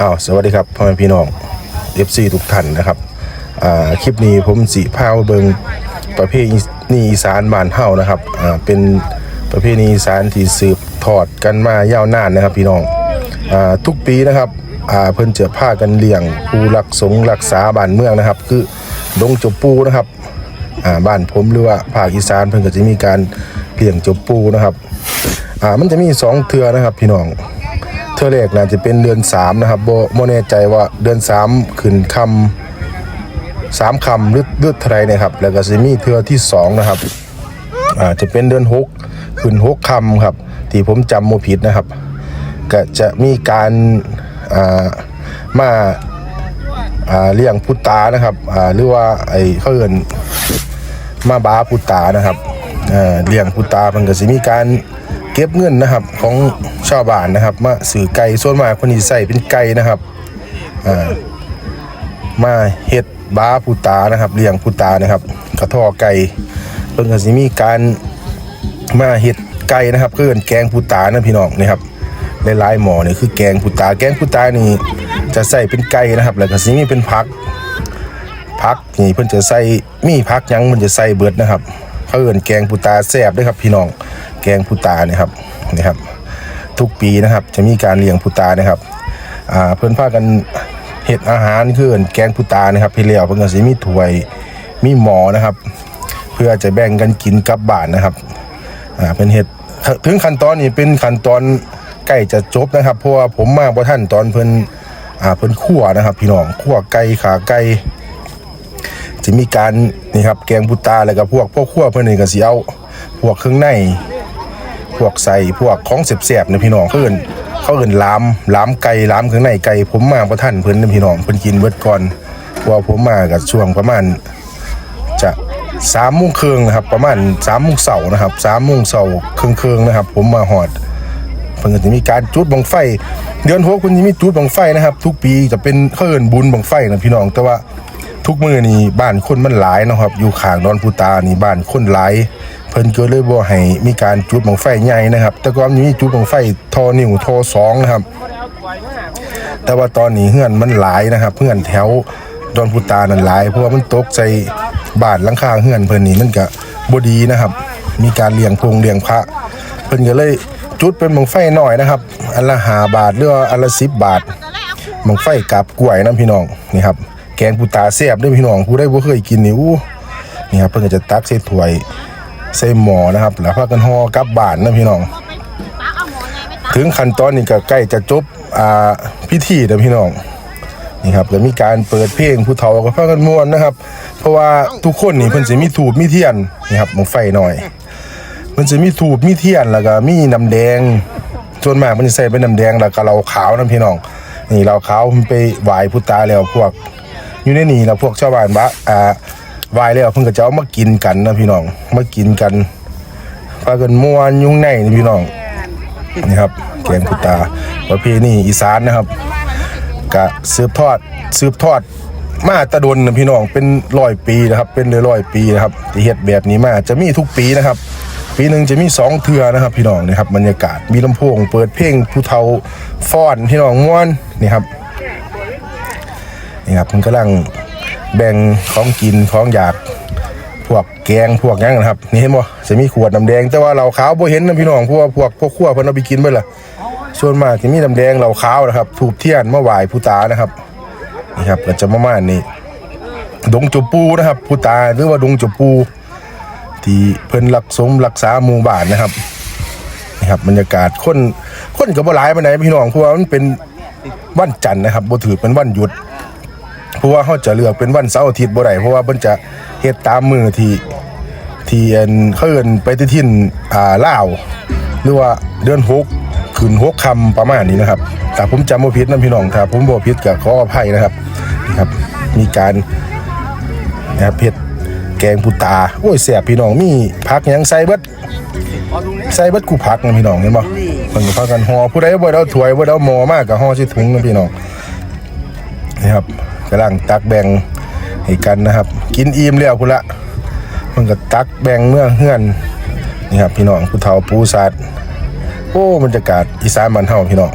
อ้าวสวัสดีครับพ่อแม่พี่น้อง FC ทุกท่านนะครับอ่าคลิปนี้ผมสีพามาเบิงประเพณีอีสานบ้านเฮานะครับอ่าเป็นประเพณีอีสานที่สืบทอดกันมายาวนานนะครับพี่น้องอ่าทุกปีนะครับอ่าเพิ่นจะพากันเลี้ยงปูรักสงรักษาบ้านเมืองนะครับ คือดงจบปูนะครับอ่าบ้านผมหรือว่าภาคอีสานเพิ่นก็จะมีการเลี้ยงจบปูนะครับอ่ามันจะมีสองเทือนะครับพี่น้อง เทือแรกน่าจะเป็นเดือนสามนะครับโบโมแน่ใจว่าเดือนสามขึ้นคำสามคำหรือหรือเท่าไรเนะครับ แล้วก็จะมีเทือที่สองนะครับอ่าจะเป็นเดือนหกขึ้นหกคำครับ ที่ผมจำโมผิดนะครับ ก็จะมีการอ่ามาอ่าเลี้ยงพุตานะครับอ่าหรือว่าไอ้เขาเอินมาบาพุตานะครับอ่าเลี้ยงพุตามันก็จะมีการ ก็บเงินนะครับของชาวบ้านนะครับ มาสื่อไก่ส่วนมากคนนี้ใส่เป็นไก่นะครับมาเฮ็ดบาพุตานะครับเลี้ยงพุตานะครับ กระท่อไก่เพิ่นก็สิมีการมาเฮ็ดไก่นะครับคือนแกงพุตานะพี่น้องนี่ครับหลายๆหมอนี่คือแกงพุตา แกงพุตานี่จะใส่เป็นไก่นะครับ แล้วก็สิมีเป็นผักผักนี่เพิ่นจะใส่มีผักยังมันจะใส่เบิดนะครับ เขาเอิ้นแกงพุตาแซ่บด้วยครับพี่น้องแกงพุตานี่ครับนี่ครับ ทุกปีนะครับจะมีการเลี้ยงพุตานะครับอ่าเพิ่อนพากันเฮ็ดอาหารคือเอิ้นแกงพุตานะครับพี่เลี้ยวเพิ่อนก็สิมีถ้วยมีหมอนะครับ เพื่อจะแบ่งกันกินกับบ้านนะครับอ่าเป็นเห็ดถึงขั้นตอนนี้เป็นขั้นตอนใกล้จะจบนะครับเพราะว่าผมมาบ่ท่านตอนเพิ่นอ่าเพิ่นคั่วนะครับ พี่น้องคั่วไก่ขาไก่ จะมีการนี่ครับแกงบุตาแล้วก็พวกพวกคั่วเพิ่นนี่ก็สิเอาพวกเครื่องใน พวกใส่พวกของเสียบๆนี่ยพี่น้องเขาเอิ้นเขาเอิ้นลามลามไก่ลามเครื่องในไก่ผมมาบ่ท่านเพิ่นนะพี่น้องเพิ่อนกินเบิดก่อนว่าผมมากับช่วงประมาณจะสามโมงครึ่งนะครับ ประมาณสามโมงเสาร์นะครับสามโมงเสาร์ครึ่งครึ่งๆนะครับ ผมมาหอดเพิ่นจะมีการจุดบังไฟ เดือนหกเพิ่นจะมีจุดบังไฟนะครับ ทุกปีจะเป็นเขาเอิ้นบุญบังไฟนะพี่น้องแต่ว่า ทุกมือนี่บ้านคนมันหลายนะครับ อยู่ข้างดอนปูตานี่บ้านคนหลาย เพิ่นก็เลยบ่ให้มีการจุดบังไฟใหญ่นะครับ แต่ก่อนมีจุดบังไฟทอนิ้วทอสองนะครับ แต่ว่าตอนนี้เฮือนมันหลายนะครับเฮือนแถวดอนพุตานั่นหลาย เพราะว่ามันตกใจบ้านหลังคาเฮือนเพิ่นนี่มันก็บ่ดีนะครับ มีการเลี้ยงพงเลี้ยงพระเพิ่นก็เลยจุดเป็นบังไฟหน่อยนะครับ อันละหาบาทหรืออันละ10บาทบังไฟกับกล้วยนะพี่น้องนี่ครับ แกงปูตาแซ่บด้วยพี่น้องผู้ใดบ่เคยกินนี่อู้นี่ครับเพิ่นก็จะตักใส่ถ้วยใส่หม้อนะครับ แล้วพากันห่อกลับบ้านนะพี่น้อง ถึงขั้นตอนนี้ก็ใกล้จะจบอ่าพิธีแล้วพี่น้องนี่ครับก็มีการเปิดเพลงผู้เฒ่าก็พากันม่วนนะครับ เพราะว่าทุกคนนี่เพิ่นสิมีถูปมีเทียนนี่ครับมองไฟหน่อยเพิ่นสิมีถูปมีเทียนแล้วก็มีน้ำแดงส่วนมากมันสิใส่เป็นน้ำแดงแล้วก็เหล้าขาวนะพี่น้องนี่เหล้าขาวมันไปไหว้พุทธาแล้วพวก อยู่ในนี่แล้วพวกชาวบ้านว่าอ่าไหว้แล้วเพิ่นก็จะเอามากินกันนะพี่น้องมากินกันพากันม่วนยุ่งในนี่พี่น้องนี่ครับแกงพุตาประเพณีอีสานนะครับกะสืบทอดสืบทอดมาตะดนนะพี่น้องเป็นร้อยปีนะครับ เป็นเลยร้อยปีนะครับที่เฮ็ดแบบนี้มาจะมีทุกปีนะครับ ปีหนึ่งจะมีสองเทือนะครับ พี่น้องนะครับบรรยากาศมีลำโพง เปิดเพลงผู้เฒ่าฟ้อนพี่น้องม่วนนี่ครับ นี่ครับมันกำลังแบ่งของกินของอยากพวกแกงพวกยังนะครับนี่เห็นบ่จะมีขวดน้ำแดง แต่ว่าเหล้าขาวบ่เห็นนะพี่น้องเพราะว่าพวกพวกขั้วเพิ่นเอาไปกินเบิดล่ะส่วนมากจะมีน้ำแดงเหล้าขาวนะครับถูกเทียนมาไหว้ผู้ตานะครับนี่ครับก็จะประมาณนี้ดงจุปูนะครับผู้ตาหรือว่าดงจุปูที่เพิ่นรักสมรักษาหมู่บ้านนะครับนี่ครับบรรยากาศคนคนก็บ่หลายปานใดพี่น้องเพราะว่ามันเป็นวันจันทร์นะครับบ่ถือเป็นวันหยุด เพราะว่าเขาจะเลือกเป็นวันเสาร์อาทิตย์บ่ได้เพราะว่าเพิ่นจะเฮ็ดตามมือที่ที่อันเขาเอิ้นไปที่ทินอ่าลาวหรือว่าเดือนหกขึ้นหกคำประมาณนี้นะครับแต่ผมจำบ่ผิดนะพี่น้องถ้าผมบ่ผิดก็ขออภัยนะครับนี่ครับ มีการนะครับเผ็ดแกงปูตาโอ้ยแซ่บพี่น้องมีผักหยังใส่เบิดใส่เบิดกูผักนะพี่น้องเห็นบ่เพิ่นก็พากันห่อผู้ใดบ่ได้เอาถ้วยบ่ได้เอาหม้อมาก็ห่อใส่ถุงนะพี่น้องนี่ครับ กำลังตักแบ่งให้กันนะครับ กินอิ่มแล้วพุ่นละ มันก็ตักแบ่งเมื่อเฮือนนี่ครับพี่น้องผู้เฒ่าปูสัตว์โอ้บรรยากาศอีสานบ้านเฮาพี่น้อง